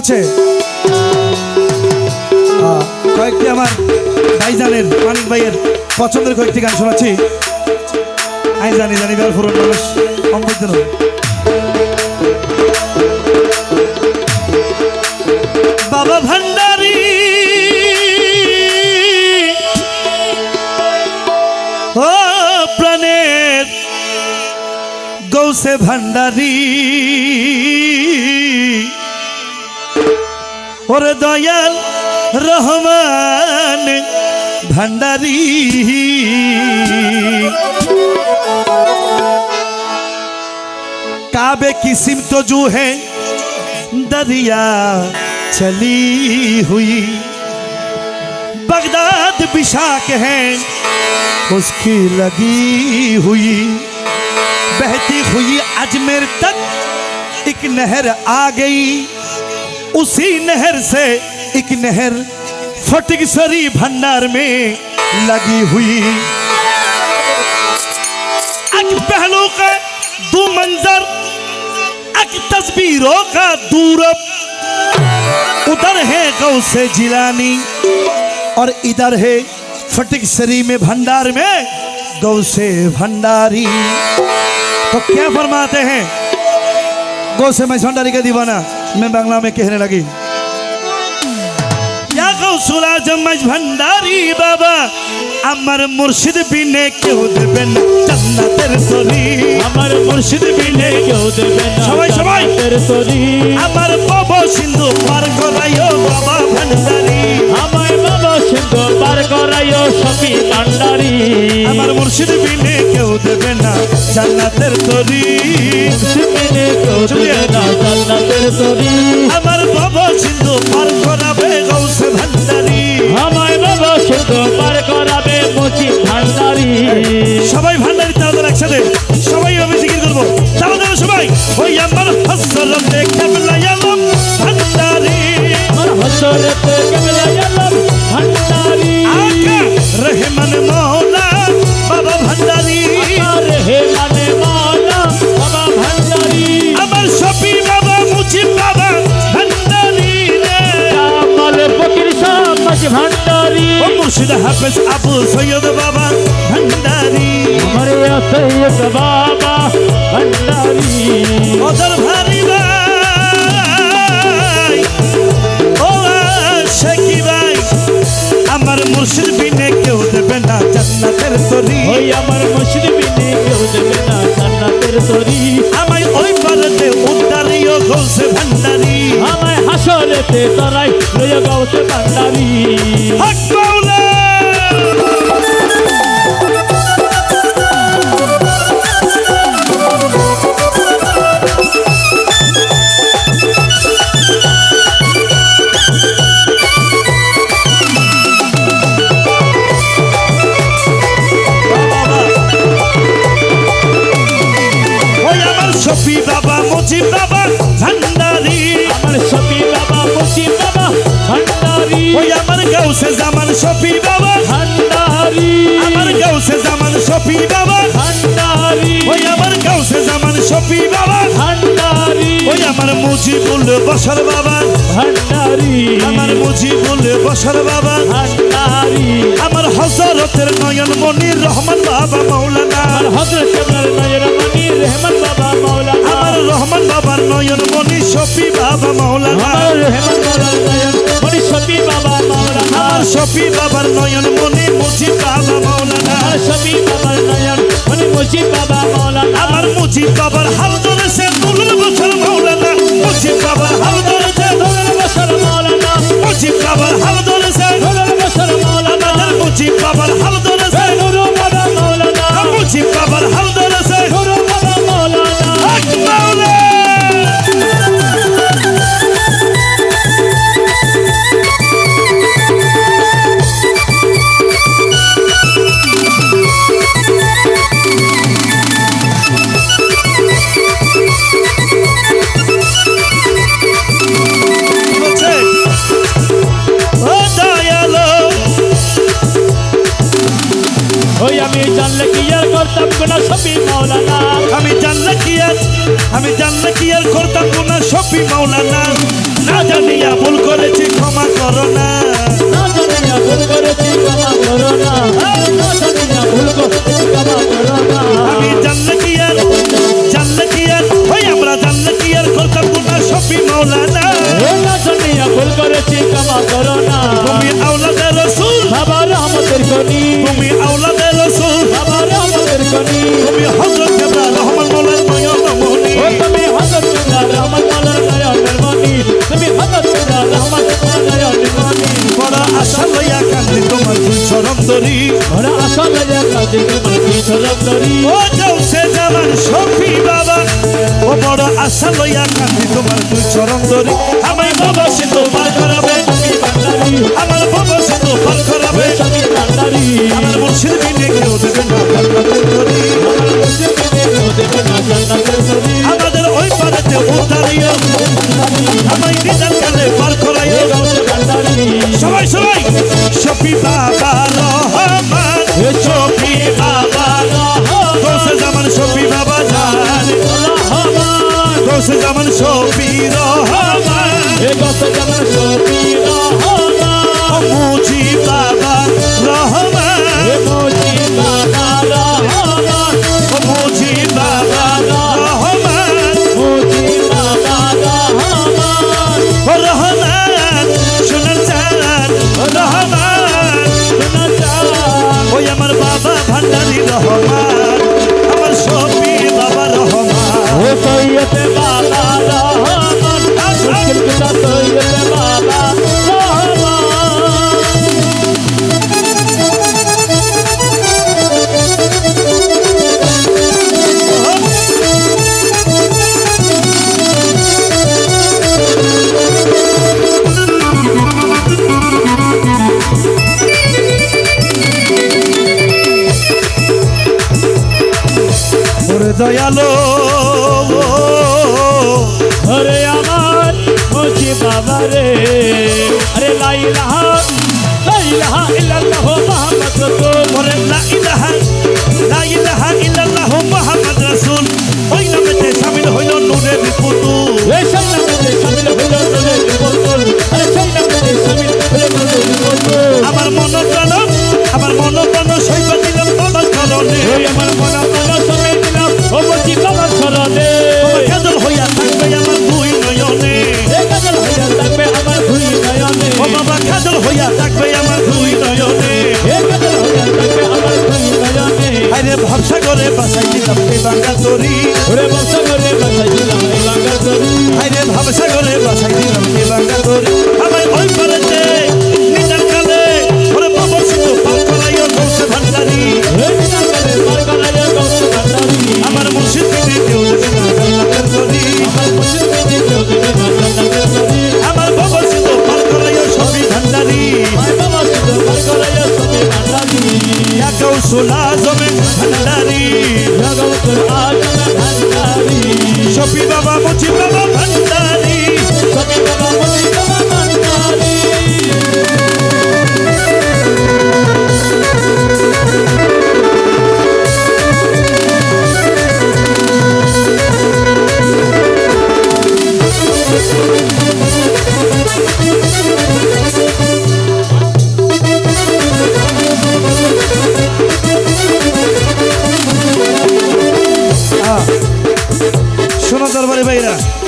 আহ, কয়েকটি আমার ভাইজানের মানিক ভাইয়ের পছন্দের কয়েকটি গান শোনাচ্ছি। আমি জানি জানি বের ফুরন মানুষ অমৃত। বাবা ভান্ডারি। ও প্রাণের গৌসে ভান্ডারি। ওরে দয়াল রহমান ভান্ডারি काबे की सिम तो जो है दरिया चली हुई बगदाद बिशाक है उसकी लगी हुई बहती हुई अजमेर तक एक नहर आ गई उसी नहर से एक नहर फटिकसरी भंडार में लगी हुई। एक पहलू का दो मंजर एक तस्वीरों का दूर उधर है गौ से जिलानी और इधर है फटिक शरी में भंडार में गौ से भंडारी। तो क्या फरमाते हैं? गौ से मैं भंडारी का दीवाना। मैं बांग्ला में कहने लगी या गौसुल आजम मज भंडारी बाबा আমার মুর্শিদ বিনে কেউ দেবেন না জান্নাতের তরি আমার মুর্শিদ বিনে কেউ দেবে না সবাই, সবাই। জান্নাতের তরি আমার পাব সিন্ধু পার করাইও বাবা ভান্ডারি আমায় বাবা সিন্ধু পার করাইও সখী ভান্ডারি আমার মুর্শিদ বিনে কেউ দেবে না জান্নাতের তরি। মেনে তো না জান্নাতের তরি। আমার বাবা সিন্ধু পার হাফেজ আবু সৈয়দ বাবা ভান্ডারি আমার সৈয়দ বাবা ভান্ডারি ওদের ভারি ভাই ও শেখি ভাই আমার মুর্শিদ বিনে কেউ দেবে না জান্নাতের তরি ওই আমার মুসলিম বিনে কেউ দেবে না জান্নাতের তরি আমায় ওই পারেতে উদ্ধারিও ঘোষে ভান্ডারি আমায় হাসরেতে তরাই লইয়া গাউতে শফি বাবা মুজিব বাবা, ভান্ডারি। আমার সবি বাবা মুসিম বাবা, ভান্ডারি। ওই আমার গাউসে জামান শফি বাবা, ভান্ডারি। আমার গাউসে জামান শফি বাবা, ভান্ডারি। ওই আমার গাউসে জামান শফি বাবা, ভান্ডারি। ওই আমার মুজিবুল বসর বাবা, ভান্ডারি। আমার মুজিবুল বসর বাবা, ভান্ডারি। আমার হজরতের নয়ন মনির রহমান বাবা আমার হজরত কেবলার নজর মনি রহমান বাবা মাওলানা। আমার রহমান বাবার নয়ন মনি শফি বাবা মৌলানা আমার রহমান বাবার নয়ন মনি সবি বাবা মাওলানা। আমার শফি বাবার নয়ন মনি মুজিব বাবা মৌলানা আমার সবি বাবার নয়ন মনি মুজিব বাবা মাওলানা। আমার মুজিব বাবার হাল ধরেছে দুলুল বছর মৌলানা মুজিব বাবার হাল ধরেছে দোলের বছর মাওলানা। মুজিব বাবার হাল মাওলানা। আমি জানলে কি আর আমি জানলে কি আর করতাম কোন শফি মাওলানা? না জানিয়া ভুল করেছি ক্ষমা করো না। না জানিয়া ভুল করেছি ক্ষমা করো না। না জানিয়া ভুল করেছি ক্ষমা করো না। আমি জানলে কি আর জানলে কি আর ওই আমরা জানলে কি আর করতাম গুণা সফি মাওলানা। না জানিয়া ভুল করেছি ক্ষমা করো না। তুমি আওলাদে রসুল। বাবা রহমতের কনি ধরি ওরা আসল যে কাজে তোমার ধরম ধরি ও গাউসে জামান সফি বাবা। ও বড় আশা লইয়া কান্দি তোমার দুই চরণ ধরি। আমার বাবা সে তো পার করাবে। আমার বাবা সে তো পার করাবে। আমার মুর্শিদ বিনে কেউ দেবে না। দয়ালো হরে আমার মুজি বাবা রে। আরে লা ইলাহা লা ইলাহা ইল্লাল্লাহ মুহাম্মদ রাসূল ওরে লা ইলাহা তোমার কাজল হইয়া থাকবে আমার দুই নয়নে। কাজল হইয়া থাকবে আমার দুই নয়নে। ও বাবা কাজল হইয়া থাকবে আমার দুই নয়নে। কাজল হইয়া থাকবে আমার দুই নয়নে। আরে ভরসা করে বাসাই দিলাম এই বাঙ্গা তরি ওরে বংশ করে বাসাই দিলাম এই বাঙ্গা তরি আরে ভরসা করে বাসাই শোনো বাড়ি ভাইরা।